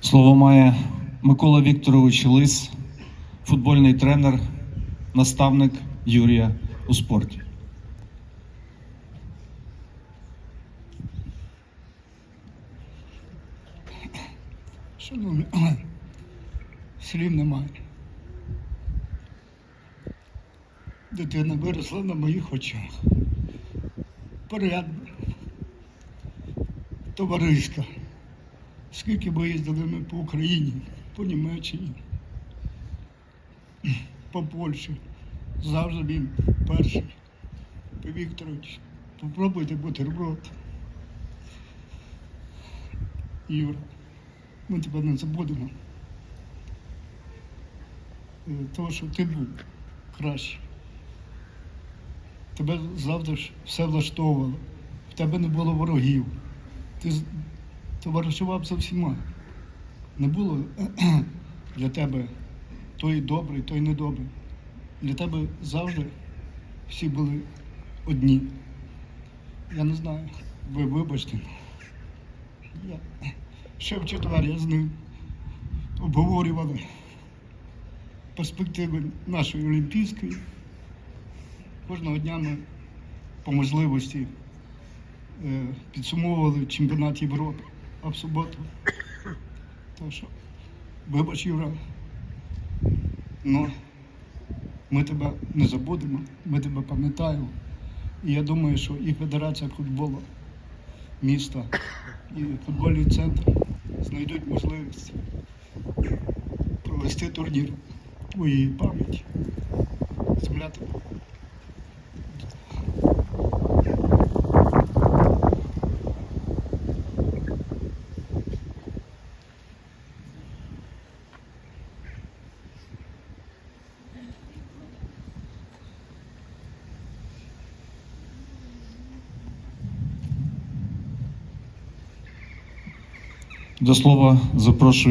Слово має Микола Вікторович Лис, футбольний тренер, наставник Юрія у спорті. Шановні, слів немає. Дитина виросла на моїх очах. Порядна, товариська. Скільки ми їздили ми по Україні, по Німеччині, по Польщі. Завжди він перший. Вікторович, попробуйте бутерброд. Юра, ми тебе не забудемо. Е, Того, що ти був краще. Тебе завжди все влаштовувало. В тебе не було ворогів. Ти товаришував за всіма. Не було для тебе той добрий, той недобрий. Для тебе завжди всі були одні. Я не знаю, ви вибачте. Я... Ще в четвер я з ним обговорювали перспективи нашої Олімпійської. Кожного дня ми по можливості е, підсумовували чемпіонат Європи, а в суботу. Так що, вибач, Юра, ну, ми тебе не забудемо, ми тебе пам'ятаємо. І я думаю, що і Федерація футболу міста, і футбольний центр знайдуть можливість провести турнір твоєї пам'яті. Земля До слова запрошую.